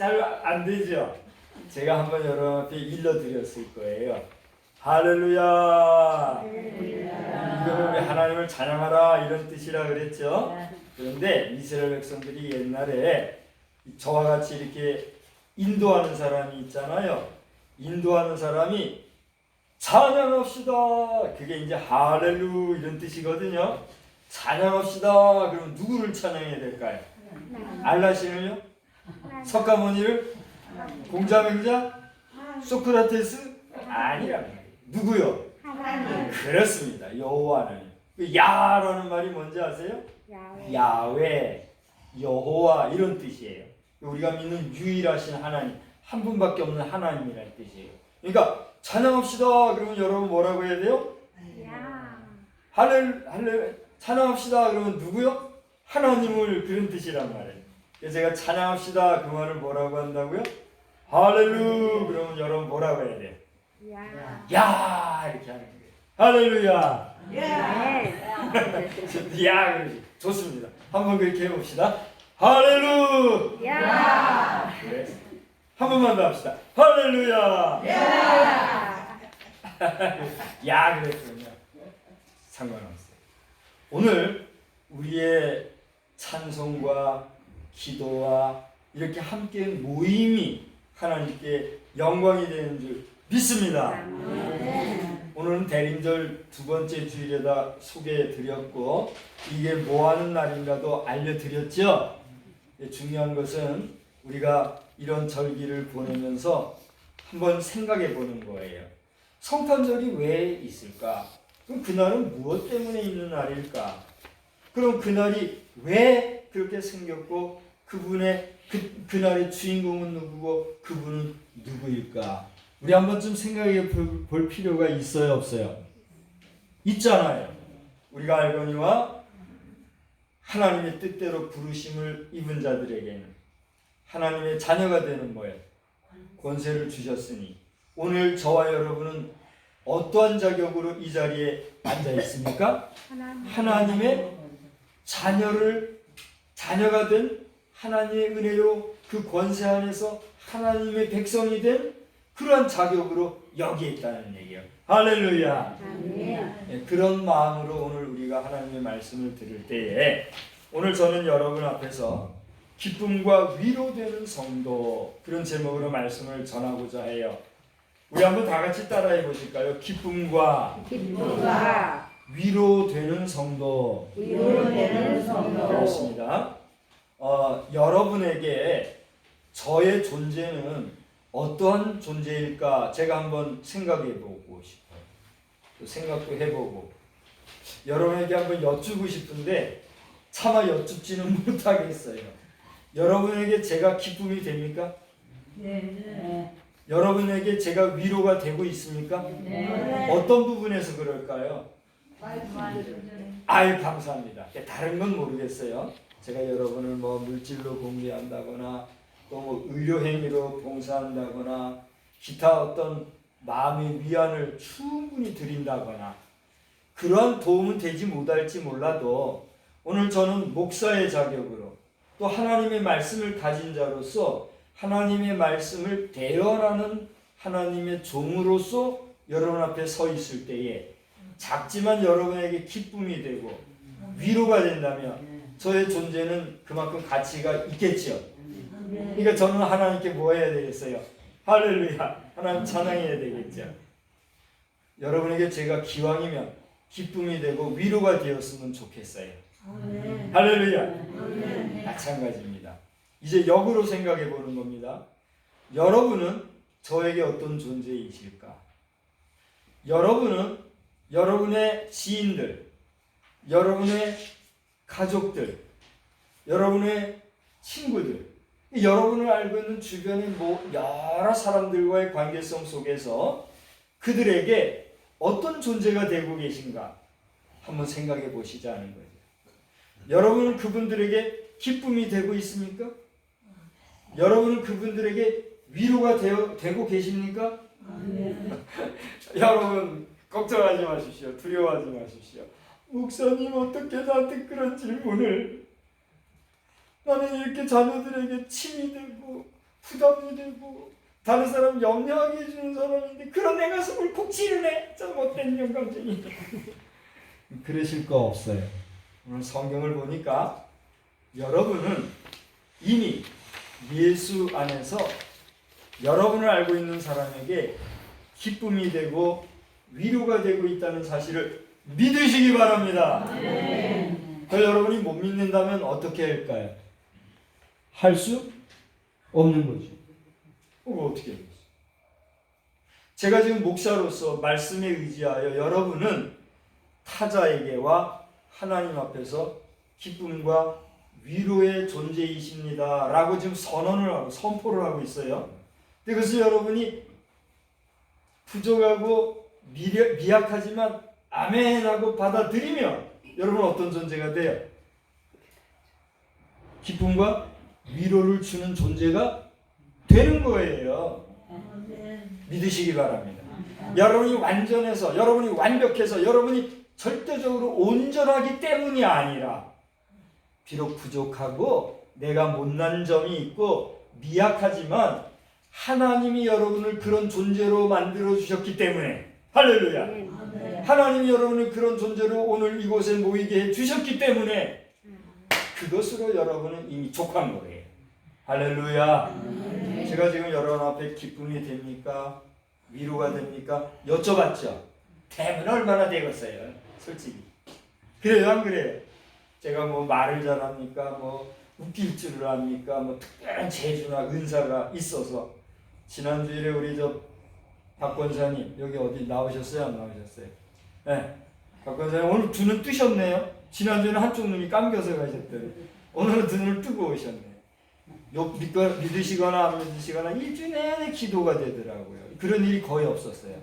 잘 안 되죠? 제가 한번 여러분 앞에 일러드렸을 거예요. 할렐루야. 이거는 왜 하나님을 찬양하라 이런 뜻이라 그랬죠. 그런데 이스라엘 백성들이 옛날에 저와 같이 이렇게 인도하는 사람이 있잖아요. 인도하는 사람이 찬양합시다. 그게 이제 할렐루 이런 뜻이거든요. 찬양합시다. 그럼 누구를 찬양해야 될까요? 알라신을요? 석가모니를? 공자맹자? 소크라테스? 아니라 누구요? 그렇습니다. 여호와는 그 야라는 말이 뭔지 아세요? 야외, 여호와 이런 뜻이에요. 우리가 믿는 유일하신 하나님, 한 분밖에 없는 하나님이라는 뜻이에요. 그러니까 찬양합시다. 그러면 여러분 뭐라고 해야 돼요? 할렐 할렐 찬양합시다. 그러면 누구요? 하나님을 그런 뜻이란 말이에요. 제가 찬양합시다. 그 말을 뭐라고 한다고요? 할렐루. 그러면 여러분 뭐라고 해야 돼요? 야 이렇게 하는 거예요. 할렐루야. 야 그러지. 좋습니다. 한번 그렇게 해봅시다. 할렐루. 그래. 한 번만 더 합시다. 할렐루야. 야 그랬군요. 상관없어요. 오늘 우리의 찬송과 기도와 이렇게 함께 모임이 하나님께 영광이 되는 줄 믿습니다. 오늘은 대림절 두 번째 주일에다 소개해 드렸고 이게 뭐 하는 날인가도 알려 드렸죠. 중요한 것은 우리가 이런 절기를 보내면서 한번 생각해 보는 거예요. 성탄절이 왜 있을까? 그럼 그날은 무엇 때문에 있는 날일까? 그럼 그날이 왜 그렇게 생겼고 그분의 그, 그날의 주인공은 누구고 그분은 누구일까? 우리 한 번쯤 생각해 볼, 볼 필요가 있어요, 없어요? 있잖아요. 우리가 알거니와 하나님의 뜻대로 부르심을 입은 자들에게는 하나님의 자녀가 되는 뭐예요? 권세를 주셨으니 오늘 저와 여러분은 어떠한 자격으로 이 자리에 앉아 있습니까? 하나님의 자녀를 자녀가 된 하나님의 은혜로 그 권세 안에서 하나님의 백성이 된 그러한 자격으로 여기에 있다는 얘기예요. 할렐루야. 예, 그런 마음으로 오늘 우리가 하나님의 말씀을 들을 때에 오늘 저는 여러분 앞에서 기쁨과 위로되는 성도 그런 제목으로 말씀을 전하고자 해요. 우리 한번 다 같이 따라해 보실까요? 기쁨과 위로되는 성도. 그렇습니다. 어, 여러분에게 저의 존재는 어떠한 존재일까 제가 한번 생각해 보고 싶어요. 또 생각도 해보고 여러분에게 한번 여쭈고 싶은데 차마 여쭙지는 못하겠어요. 여러분에게 제가 기쁨이 됩니까? 여러분에게 제가 위로가 되고 있습니까? 어떤 부분에서 그럴까요? 아유 감사합니다. 다른 건 모르겠어요. 제가 여러분을 뭐 물질로 공개한다거나 또 뭐 의료 행위로 봉사한다거나 기타 어떤 마음의 위안을 충분히 드린다거나 그러한 도움은 되지 못할지 몰라도 오늘 저는 목사의 자격으로 또 하나님의 말씀을 가진 자로서 하나님의 말씀을 대언하는 하나님의 종으로서 여러분 앞에 서 있을 때에 작지만 여러분에게 기쁨이 되고 위로가 된다면 저의 존재는 그만큼 가치가 있겠죠. 그러니까 저는 하나님께 뭐 해야 되겠어요? 할렐루야. 하나님 찬양해야 되겠죠. 여러분에게 제가 기왕이면 기쁨이 되고 위로가 되었으면 좋겠어요. 할렐루야. 마찬가지입니다. 이제 역으로 생각해 보는 겁니다. 여러분은 저에게 어떤 존재이실까? 여러분은 여러분의 지인들, 여러분의 가족들, 여러분의 친구들, 여러분을 알고 있는 주변의 뭐 여러 사람들과의 관계성 속에서 그들에게 어떤 존재가 되고 계신가 한번 생각해 보시자는 거예요. 여러분은 그분들에게 기쁨이 되고 있습니까? 여러분은 그분들에게 위로가 되어, 되고 계십니까? 여러분 걱정하지 마십시오. 두려워하지 마십시오. 목사님 어떻게 나한테 그런 질문을 나는 이렇게 자녀들에게 침이 되고 부담이 되고 다른 사람 염려하게 해주는 사람인데 그런 내 가슴을 콕 찌르네 저 못된 영감쟁이 그러실 거 없어요 오늘 성경을 보니까 여러분은 이미 예수 안에서 여러분을 알고 있는 사람에게 기쁨이 되고 위로가 되고 있다는 사실을 믿으시기 바랍니다. 그 여러분이 못 믿는다면 어떻게 할까요? 할 수 없는 거죠. 그거 어떻게 해요? 제가 지금 목사로서 말씀에 의지하여 여러분은 타자에게와 하나님 앞에서 기쁨과 위로의 존재이십니다. 라고 지금 선언을 하고 선포를 하고 있어요. 그것을 여러분이 부족하고 미려, 미약하지만 아멘하고 받아들이면 여러분 어떤 존재가 돼요? 기쁨과 위로를 주는 존재가 되는 거예요. 믿으시기 바랍니다. 여러분이 완전해서, 여러분이 완벽해서, 여러분이 절대적으로 온전하기 때문이 아니라, 비록 부족하고, 내가 못난 점이 있고, 미약하지만, 하나님이 여러분을 그런 존재로 만들어 주셨기 때문에, 할렐루야. 하나님이 여러분을 그런 존재로 오늘 이곳에 모이게 해 주셨기 때문에, 그것으로 여러분은 이미 족한 거예요. 할렐루야. 제가 지금 여러분 앞에 기쁨이 됩니까? 위로가 됩니까? 여쭤봤죠. 되면 얼마나 되겠어요? 솔직히. 그래요, 안 그래요? 제가 뭐 말을 잘합니까? 뭐 웃길 줄을 압니까? 뭐 특별한 재주나 은사가 있어서 지난 주일에 우리 저 박 권사님 여기 어디 나오셨어요? 안 나오셨어요? 네. 박 권사님 오늘 두 눈 뜨셨네요. 지난 주에는 한쪽 눈이 감겨서 가셨더니 오늘은 두 눈을 뜨고 오셨네. 요 믿거, 믿으시거나 안 믿으시거나 일주일 내내 기도가 되더라고요. 그런 일이 거의 없었어요.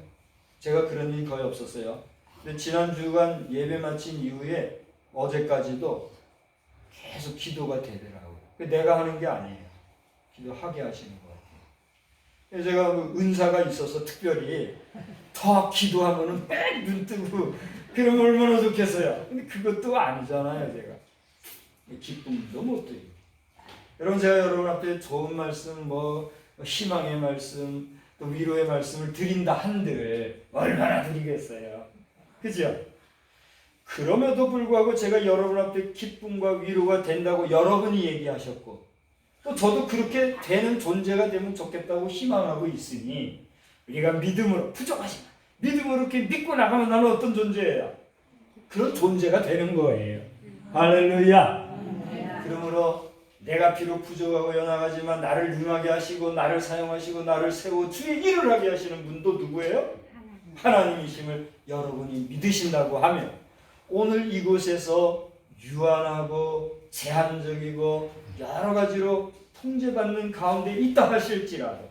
제가 그런 일이 거의 없었어요. 근데 지난 주간 예배 마친 이후에 어제까지도 계속 기도가 되더라고요. 내가 하는 게 아니에요. 기도하게 하시는 것 같아요. 그래서 제가 그 은사가 있어서 특별히 더 기도하면은 빽 눈 뜨고 그러면 얼마나 좋겠어요. 근데 그것도 아니잖아요, 제가. 기쁨도 못 드리고. 여러분 제가 여러분 앞에 좋은 말씀, 뭐 희망의 말씀, 또 위로의 말씀을 드린다 한들 얼마나 드리겠어요. 그죠? 그럼에도 불구하고 제가 여러분 앞에 기쁨과 위로가 된다고 여러분이 얘기하셨고 또 저도 그렇게 되는 존재가 되면 좋겠다고 희망하고 있으니 우리가 믿음으로 부족하지만 믿음으로 이렇게 믿고 나가면 나는 어떤 존재예요? 그런 존재가 되는 거예요. 할렐루야. 그러므로 내가 비록 부족하고 연약하지만 나를 능하게 하시고 나를 사용하시고 나를 세워 주의 일을 하게 하시는 분도 누구예요? 하나님이심을 여러분이 믿으신다고 하면 오늘 이곳에서 유한하고 제한적이고 여러 가지로 통제받는 가운데 있다 하실지라도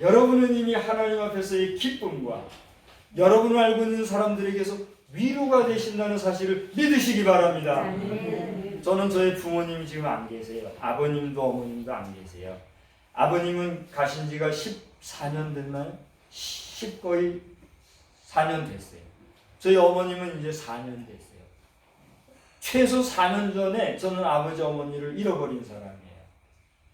여러분은 이미 하나님 앞에서의 기쁨과 여러분을 알고 있는 사람들에게서 위로가 되신다는 사실을 믿으시기 바랍니다. 저는 저희 부모님이 지금 안 계세요. 아버님도 어머님도 안 계세요. 아버님은 가신 지가 14년 됐나요? 10 거의 4년 됐어요. 저희 어머님은 이제 4년 됐어요. 최소 4년 전에 저는 아버지 어머니를 잃어버린 사람이에요.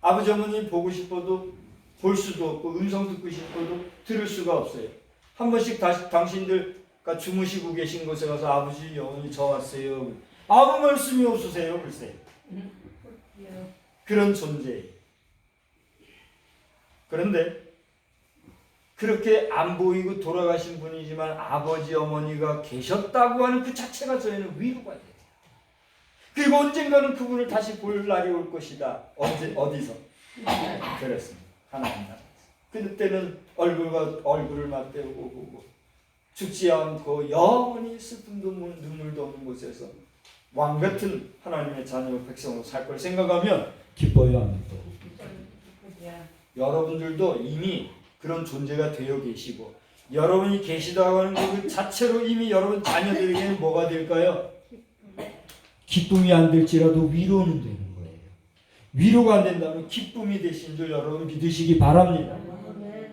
아버지 어머니 보고 싶어도 볼 수도 없고 음성 듣고 싶어도 들을 수가 없어요. 한 번씩 다시 당신들가 주무시고 계신 곳에 가서 아버지 어머니 저 왔어요. 아무 말씀이 없으세요, 글쎄. 그런 존재. 그런데 그렇게 안 보이고 돌아가신 분이지만 아버지 어머니가 계셨다고 하는 그 자체가 저희는 위로가 돼요. 그리고 언젠가는 그분을 다시 볼 날이 올 것이다. 언제 어디서? 그렇습니다. 하나님 나라에서. 그때는 얼굴과 얼굴을 맞대고 보고 죽지 않고 영원히 슬픔도 없는 눈물도 없는 곳에서 왕 같은 하나님의 자녀 백성으로 살 걸 생각하면 기뻐요 안 기뻐요? 여러분들도 이미 그런 존재가 되어 계시고 여러분이 계시다고 하는 그 자체로 이미 여러분 자녀들에게는 뭐가 될까요? 기쁨이 안 될지라도 위로는 되는 거예요. 위로가 안 된다면 기쁨이 되신 줄 여러분 믿으시기 바랍니다.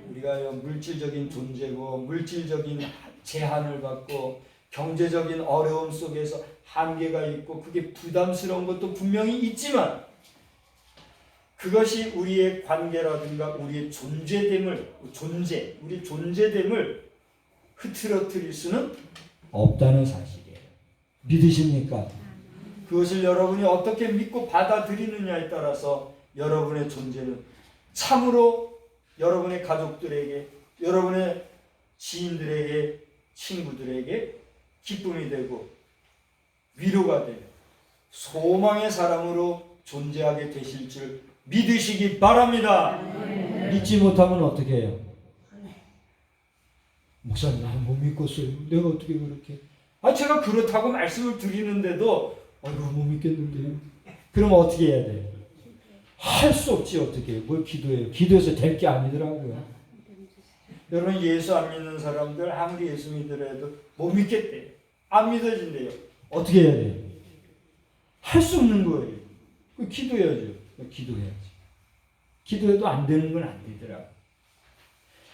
우리가 물질적인 존재고 물질적인 제한을 받고 경제적인 어려움 속에서 한계가 있고 그게 부담스러운 것도 분명히 있지만 그것이 우리의 관계라든가 우리의 존재됨을 존재, 우리 존재됨을 흐트러뜨릴 수는 없다는 사실이에요. 믿으십니까? 그것을 여러분이 어떻게 믿고 받아들이느냐에 따라서 여러분의 존재는 참으로 여러분의 가족들에게, 여러분의 지인들에게, 친구들에게 기쁨이 되고 위로가 되고 소망의 사람으로 존재하게 되실 줄 믿으시기 바랍니다. 믿지 못하면 어떻게 해요? 목사님 나는 못 믿겠어요. 내가 어떻게 그렇게? 아 제가 그렇다고 말씀을 드리는데도 아이고 못 믿겠는데요. 그러면 어떻게 해야 돼요? 할수 없지 어떻게? 뭘 기도해요? 기도해서 될 게 아니더라고요. 여러분 예수 안 믿는 사람들 아무리 예수 믿으래도 못 믿겠대요. 안 믿어진대요. 어떻게 해야 돼요? 할 수 없는 거예요. 그 기도해야죠. 기도해야지. 기도해도 안 되는 건 안 되더라고.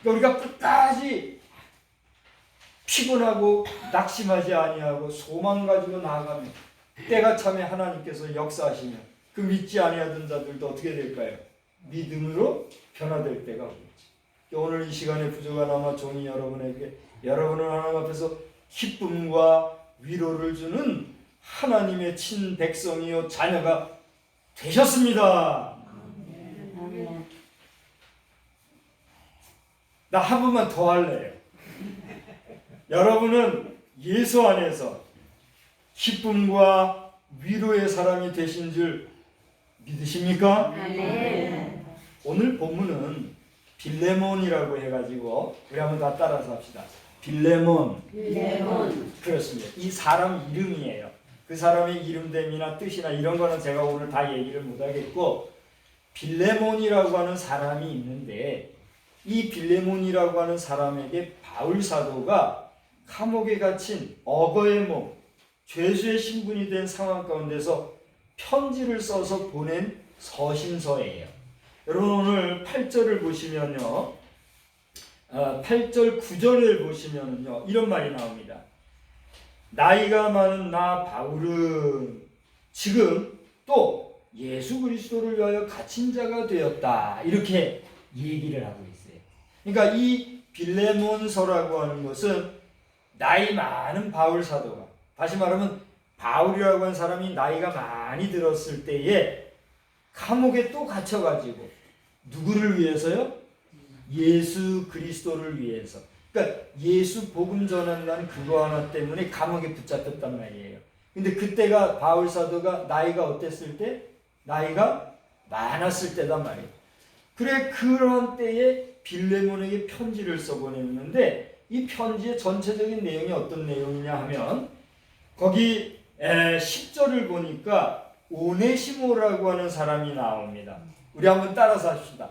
그러니까 우리가 끝까지 피곤하고 낙심하지 아니하고 소망 가지고 나아가면 때가 참에 하나님께서 역사하시면 그 믿지 아니하던 자들도 어떻게 될까요? 믿음으로 변화될 때가 오겠지. 오늘 이 시간에 부족한 아마 종이 여러분에게 여러분은 하나님 앞에서 기쁨과 위로를 주는 하나님의 친 백성이요 자녀가 되셨습니다. 나 한 번만 더 할래요. 여러분은 예수 안에서 기쁨과 위로의 사람이 되신 줄 믿으십니까? 오늘 본문은 빌레몬이라고 해가지고 우리 한번 다 따라서 합시다. 빌레몬 그렇습니다. 이 사람 이름이에요. 그 사람의 이름됨이나 뜻이나 이런 거는 제가 오늘 다 얘기를 못하겠고 빌레몬이라고 하는 사람이 있는데 이 빌레몬이라고 하는 사람에게 바울 사도가 감옥에 갇힌 억어의 몸, 죄수의 신분이 된 상황 가운데서 편지를 써서 보낸 서신서예요. 여러분 오늘 8절을 보시면요. 아, 8절 9절을 보시면요. 이런 말이 나옵니다. 나이가 많은 나 바울은 지금 또 예수 그리스도를 위하여 갇힌 자가 되었다. 이렇게 얘기를 하고 있어요. 그러니까 이 빌레몬서라고 하는 것은 나이 많은 바울 사도가 다시 말하면 바울이라고 하는 사람이 나이가 많이 들었을 때에 감옥에 또 갇혀가지고 누구를 위해서요? 예수 그리스도를 위해서. 그러니까 예수 복음 전한다는 그거 하나 때문에 감옥에 붙잡혔단 말이에요. 근데 그때가 바울 사도가 나이가 어땠을 때? 나이가 많았을 때단 말이에요. 그래 그런 때에 빌레몬에게 편지를 써보냈는데 이 편지의 전체적인 내용이 어떤 내용이냐 하면 거기 10절을 보니까 오네시모라고 하는 사람이 나옵니다. 우리 한번 따라서 합시다.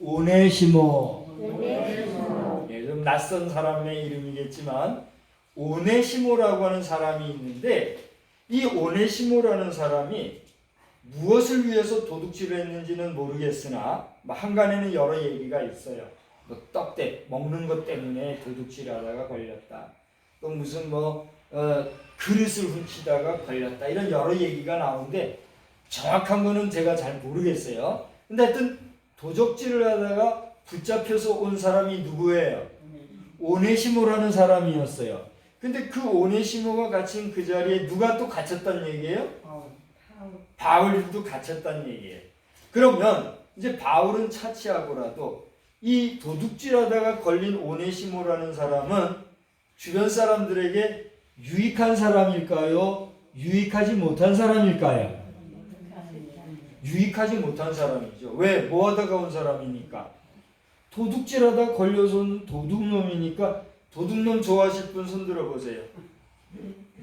오네시모. 예, 좀 낯선 사람의 이름이겠지만 오네시모라고 하는 사람이 있는데 이 오네시모라는 사람이 무엇을 위해서 도둑질을 했는지는 모르겠으나 뭐 한간에는 여러 얘기가 있어요. 뭐 떡대 먹는 것 때문에 도둑질하다가 걸렸다. 또 무슨 뭐 어, 그릇을 훔치다가 걸렸다. 이런 여러 얘기가 나오는데 정확한 거는 제가 잘 모르겠어요. 근데 하여튼 도적질을 하다가 붙잡혀서 온 사람이 누구예요? 오네시모라는 사람이었어요. 근데 그 오네시모가 갇힌 그 자리에 누가 또 갇혔단 얘기예요? 바울도 갇혔단 얘기예요. 그러면 이제 바울은 차치하고라도 이 도둑질하다가 걸린 오네시모라는 사람은 주변 사람들에게 유익한 사람일까요? 유익하지 못한 사람일까요? 유익하지 못한 사람이죠. 왜? 뭐 하다가 온 사람이니까. 도둑질하다 걸려서 온 도둑놈이니까 도둑놈 좋아하실 분 손들어 보세요.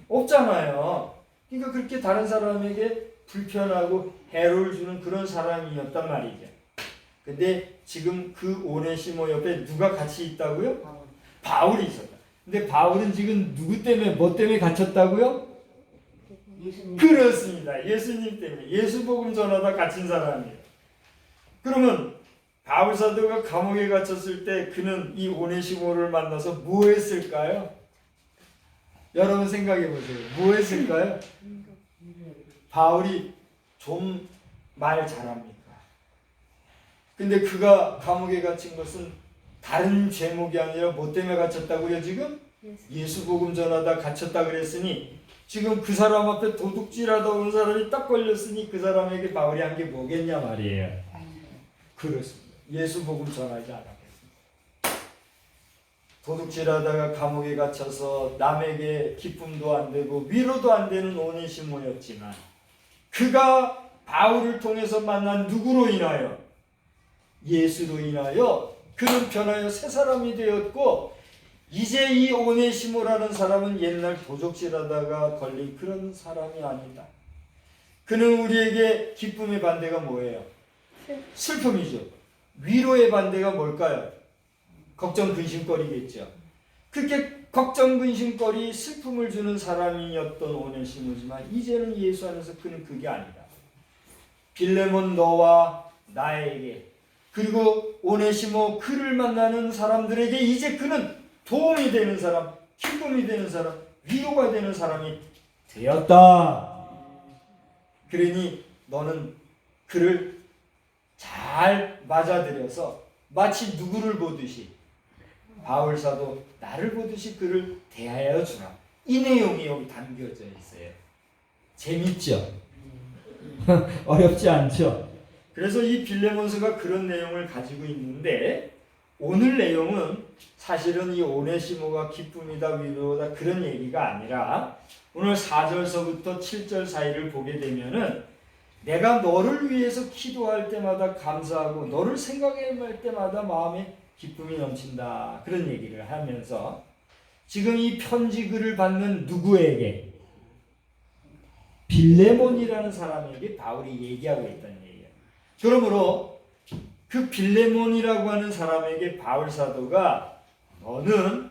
없잖아요. 그러니까 그렇게 다른 사람에게 불편하고 해로를 주는 그런 사람이었단 말이죠. 근데 지금 그 오네시모 옆에 누가 같이 있다고요? 바울이 있었다. 근데 바울은 지금 누구 때문에 뭐 때문에 갇혔다고요? 그렇습니다. 예수님 때문에 예수 복음 전하다 갇힌 사람이에요. 그러면 바울 사도가 감옥에 갇혔을 때 그는 이 오네시모를 만나서 뭐 했을까요? 여러분 생각해 보세요. 뭐 했을까요? 바울이 좀 말 잘합니까? 근데 그가 감옥에 갇힌 것은 다른 죄목이 아니라 뭐 때문에 갇혔다고요 지금? 예수 복음 전하다 갇혔다 그랬으니 지금 그 사람 앞에 도둑질하다 온 사람이 딱 걸렸으니 그 사람에게 바울이 한 게 뭐겠냐 말이에요. 그렇습니다. 예수 복음 전하지 않았겠습니다. 도둑질하다가 감옥에 갇혀서 남에게 기쁨도 안 되고 위로도 안 되는 오네시모였지만 그가 바울을 통해서 만난 누구로 인하여 예수로 인하여 그는 변하여 새 사람이 되었고 이제 이 오네시모라는 사람은 옛날 도적질하다가 걸린 그런 사람이 아니다. 그는 우리에게 기쁨의 반대가 뭐예요? 슬픔이죠. 위로의 반대가 뭘까요? 걱정 근심거리겠죠. 그렇게 걱정 근심거리 슬픔을 주는 사람이었던 오네시모지만 이제는 예수 안에서 그는 그게 아니다. 빌레몬 너와 나에게 그리고 오네시모 그를 만나는 사람들에게 이제 그는 도움이 되는 사람, 기쁨이 되는 사람, 위로가 되는 사람이 되었다. 그러니 너는 그를 잘 맞아들여서 마치 누구를 보듯이 바울 사도 나를 보듯이 그를 대하여 주라. 이 내용이 여기 담겨져 있어요. 재밌죠? 어렵지 않죠? 그래서 이 빌레몬스가 그런 내용을 가지고 있는데 오늘 내용은 사실은 이 오네시모가 기쁨이다 위로다 그런 얘기가 아니라 오늘 4절서부터 7절 사이를 보게 되면은 내가 너를 위해서 기도할 때마다 감사하고 너를 생각할 때마다 마음에 기쁨이 넘친다 그런 얘기를 하면서 지금 이 편지 글을 받는 누구에게 빌레몬이라는 사람에게 바울이 얘기하고 있다는 얘기예요. 그러므로 그 빌레몬이라고 하는 사람에게 바울 사도가 너는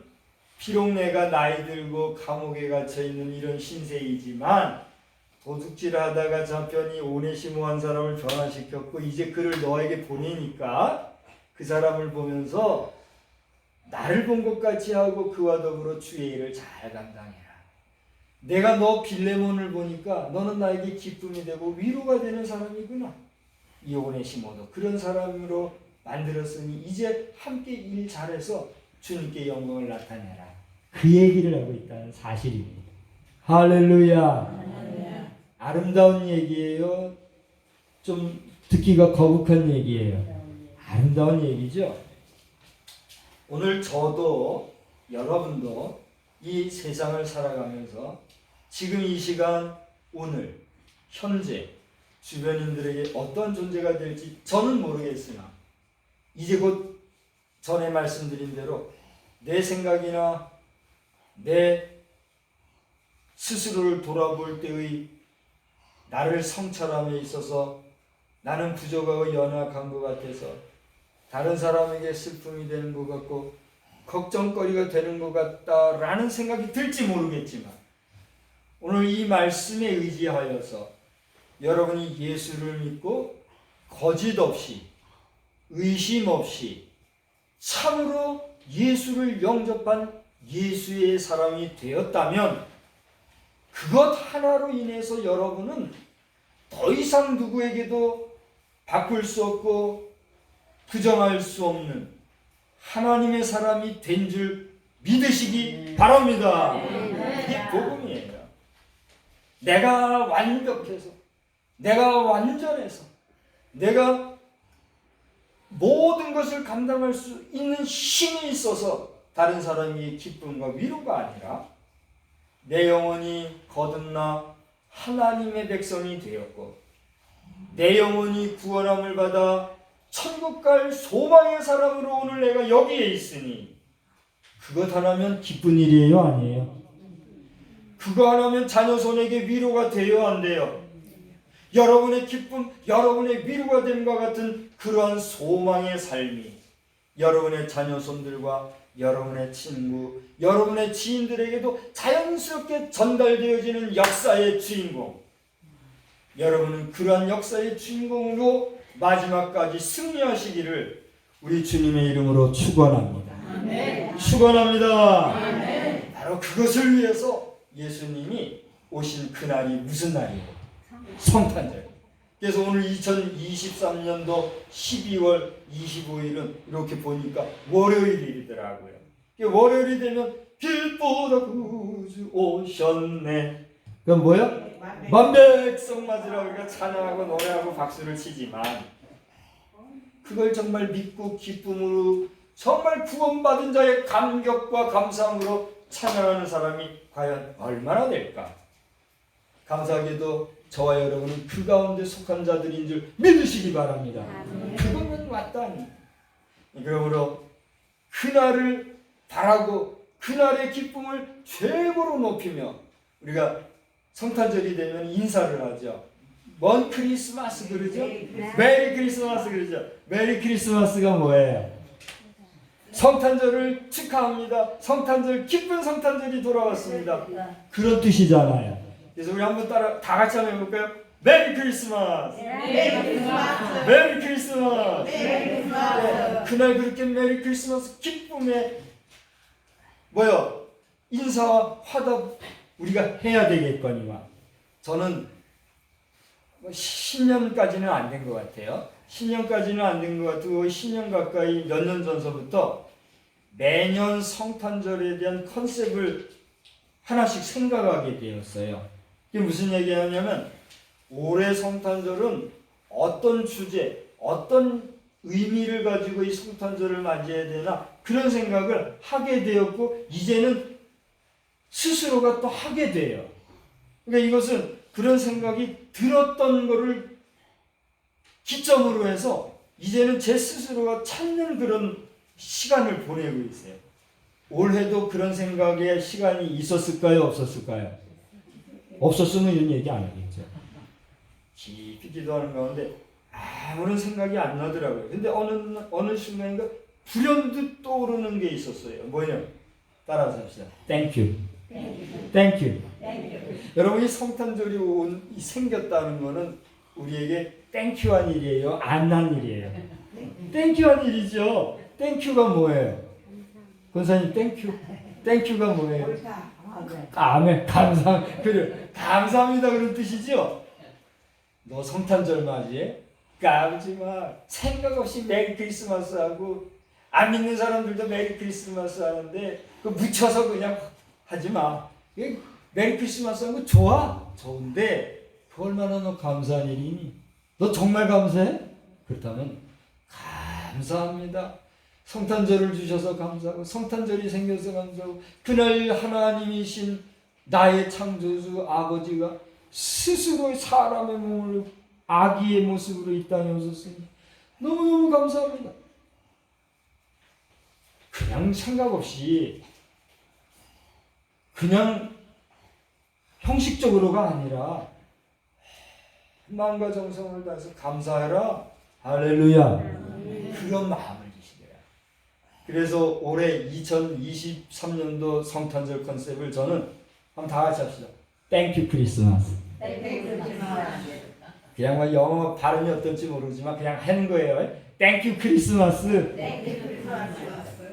비록 내가 나이 들고 감옥에 갇혀 있는 이런 신세이지만 도둑질 하다가 잡혀니 오네시모 한 사람을 변화시켰고 이제 그를 너에게 보내니까 그 사람을 보면서 나를 본 것 같이 하고 그와 더불어 주의 일을 잘 감당해라. 내가 너 빌레몬을 보니까 너는 나에게 기쁨이 되고 위로가 되는 사람이구나. 이 오네 시모도 그런 사람으로 만들었으니 이제 함께 일 잘해서 주님께 영광을 나타내라. 그 얘기를 하고 있다는 사실입니다. 할렐루야. 아름다운 얘기예요. 좀 듣기가 거북한 얘기예요. 아름다운 얘기죠. 오늘 저도 여러분도 이 세상을 살아가면서 지금 이 시간 오늘 현재 주변인들에게 어떤 존재가 될지 저는 모르겠으나 이제 곧 전에 말씀드린 대로 내 생각이나 내 스스로를 돌아볼 때의 나를 성찰함에 있어서 나는 부족하고 연약한 것 같아서 다른 사람에게 슬픔이 되는 것 같고 걱정거리가 되는 것 같다라는 생각이 들지 모르겠지만 오늘 이 말씀에 의지하여서 여러분이 예수를 믿고 거짓 없이 의심 없이 참으로 예수를 영접한 예수의 사람이 되었다면 그것 하나로 인해서 여러분은 더 이상 누구에게도 바꿀 수 없고 부정할 수 없는 하나님의 사람이 된 줄 믿으시기 바랍니다. 이게 복음이에요. 내가 완벽해서, 내가 완전해서, 내가 모든 것을 감당할 수 있는 힘이 있어서 다른 사람이 기쁨과 위로가 아니라 내 영혼이 거듭나 하나님의 백성이 되었고 내 영혼이 구원함을 받아 천국 갈 소망의 사람으로 오늘 내가 여기에 있으니 그것 하나면 기쁜 일이에요 아니에요? 그거 하나면 자녀 손에게 위로가 안 돼요? 여러분의 기쁨, 여러분의 위로가 됨과 같은 그러한 소망의 삶이 여러분의 자녀 손들과 여러분의 친구, 여러분의 지인들에게도 자연스럽게 전달되어지는 역사의 주인공. 여러분은 그러한 역사의 주인공으로 마지막까지 승리하시기를 우리 주님의 이름으로 축원합니다. 축원합니다. 바로 그것을 위해서 예수님이 오신 그날이 무슨 날이에요? 성탄절. 그래서 오늘 2023년도 12월 25일은 이렇게 보니까 월요일이더라고요. 월요일이 되면 길보다 구주 오셨네. 그건 뭐야? 만백성 맞으라 우리가 찬양하고 노래하고 박수를 치지만 그걸 정말 믿고 기쁨으로 정말 구원받은 자의 감격과 감사함으로 찬양하는 사람이 과연 얼마나 될까? 감사하게도 저와 여러분은 그 가운데 속한 자들인 줄 믿으시기 바랍니다. 그거는 왔다니. 그러므로 그날을 바라고 그날의 기쁨을 최고로 높이며 우리가 성탄절이 되면 인사를 하죠. 먼 크리스마스 그러죠? 메리 크리스마스 그러죠? 메리 크리스마스가 뭐예요? 성탄절을 축하합니다. 성탄절 기쁜 성탄절이 돌아왔습니다. 그런 뜻이잖아요. 그래서 우리 한번 따라 다 같이 한번 해볼까요? 메리 크리스마스. 메리 크리스마스. 네, 그날 그렇게 메리 크리스마스 기쁨에 뭐요? 인사와 화답 우리가 해야 되겠거니와. 저는 뭐 10년까지는 안 된 것 같아요. 10년까지는 안 된 것 같고 10년 가까이 몇 년 전서부터 매년 성탄절에 대한 컨셉을 하나씩 생각하게 되었어요. 이게 무슨 얘기냐면 올해 성탄절은 어떤 주제, 어떤 의미를 가지고 이 성탄절을 맞이해야 되나 그런 생각을 하게 되었고 이제는 스스로가 또 하게 돼요. 그러니까 이것은 그런 생각이 들었던 거를 기점으로 해서 이제는 제 스스로가 찾는 그런 시간을 보내고 있어요. 올해도 그런 생각의 시간이 있었을까요? 없었을까요? 없었으면 이런 얘기 안 하겠죠. 깊이 기도하는 가운데 아무런 생각이 안 나더라고요. 근데 어느, 어느 순간인가 불현듯 떠오르는 게 있었어요. 뭐냐? 따라서 합시다. Thank you. Thank you. 여러분이 성탄절이 온, 이 생겼다는 거는 우리에게 땡큐한 일이에요? 안 한 일이에요? 땡큐한 일이죠. 땡큐가 뭐예요? 권사님 땡큐. 땡큐가 뭐예요? 아멘. 감사. 그래. 감사합니다. 그런 뜻이죠. 너 성탄절 맞이해? 까불지 마. 생각 없이 메리 크리스마스 하고 안 믿는 사람들도 메리 크리스마스 하는데 그 묻혀서 그냥 하지 마. 메리 크리스마스 하는 거 좋아. 좋은데 그 얼마나 너 감사한 일이니? 너 정말 감사해? 그렇다면 감사합니다. 성탄절을 주셔서 감사하고 성탄절이 생겨서 감사하고 그날 하나님이신 나의 창조주 아버지가 스스로 사람의 몸을 아기의 모습으로 이 땅에 오셨으니 너무너무 감사합니다. 그냥 생각 없이 그냥 형식적으로가 아니라 마음과 정성을 다해서 감사해라. 할렐루야. 그런 마음을 주시더라. 그래서 올해 2023년도 성탄절 컨셉을 저는 한번 다 같이 합시다. 땡큐 크리스마스. 그냥 뭐 영어 발음이 어떨지 모르지만 그냥 하는 거예요. 땡큐 크리스마스.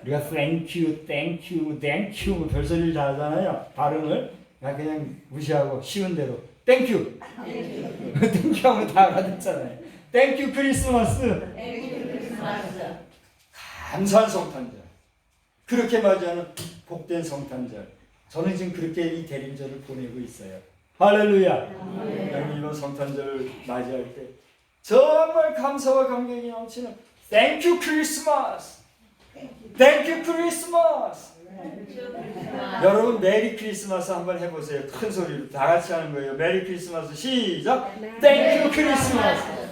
우리가 땡큐, 땡큐, 땡큐 뭐 별소리를 다 하잖아요. 발음을 그냥, 그냥 무시하고 쉬운 대로 땡큐. 땡큐 하면 다 알아듣잖아요. 땡큐 크리스마스. 감사한 성탄절. 그렇게 맞이하는 복된 성탄절. 저는 지금 그렇게 이 대림절을 보내고 있어요. 할렐루야. 여러분 이번 성탄절 맞이할 때 정말 감사와 감격이 넘치는 땡큐 크리스마스. 땡큐 크리스마스. 여러분 메리 크리스마스 한번 해보세요. 큰 소리로 다 같이 하는 거예요. 메리 크리스마스 시작. 땡큐 크리스마스.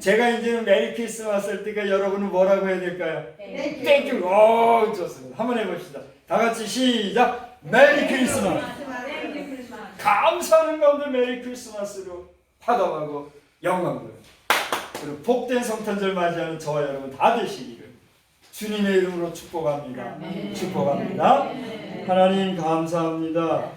제가 이제는 메리 크리스마스 할 때가 여러분은 뭐라고 해야 될까요? 땡큐. 오 좋습니다. 한번 해봅시다. 다 같이 시작. 메리 크리스마스. 감사하는 가운데 메리 크리스마스로 화답하고 영광을 그리고 복된 성탄절 맞이하는 저와 여러분 다 되시기를 주님의 이름으로 축복합니다. 축복합니다. 하나님 감사합니다.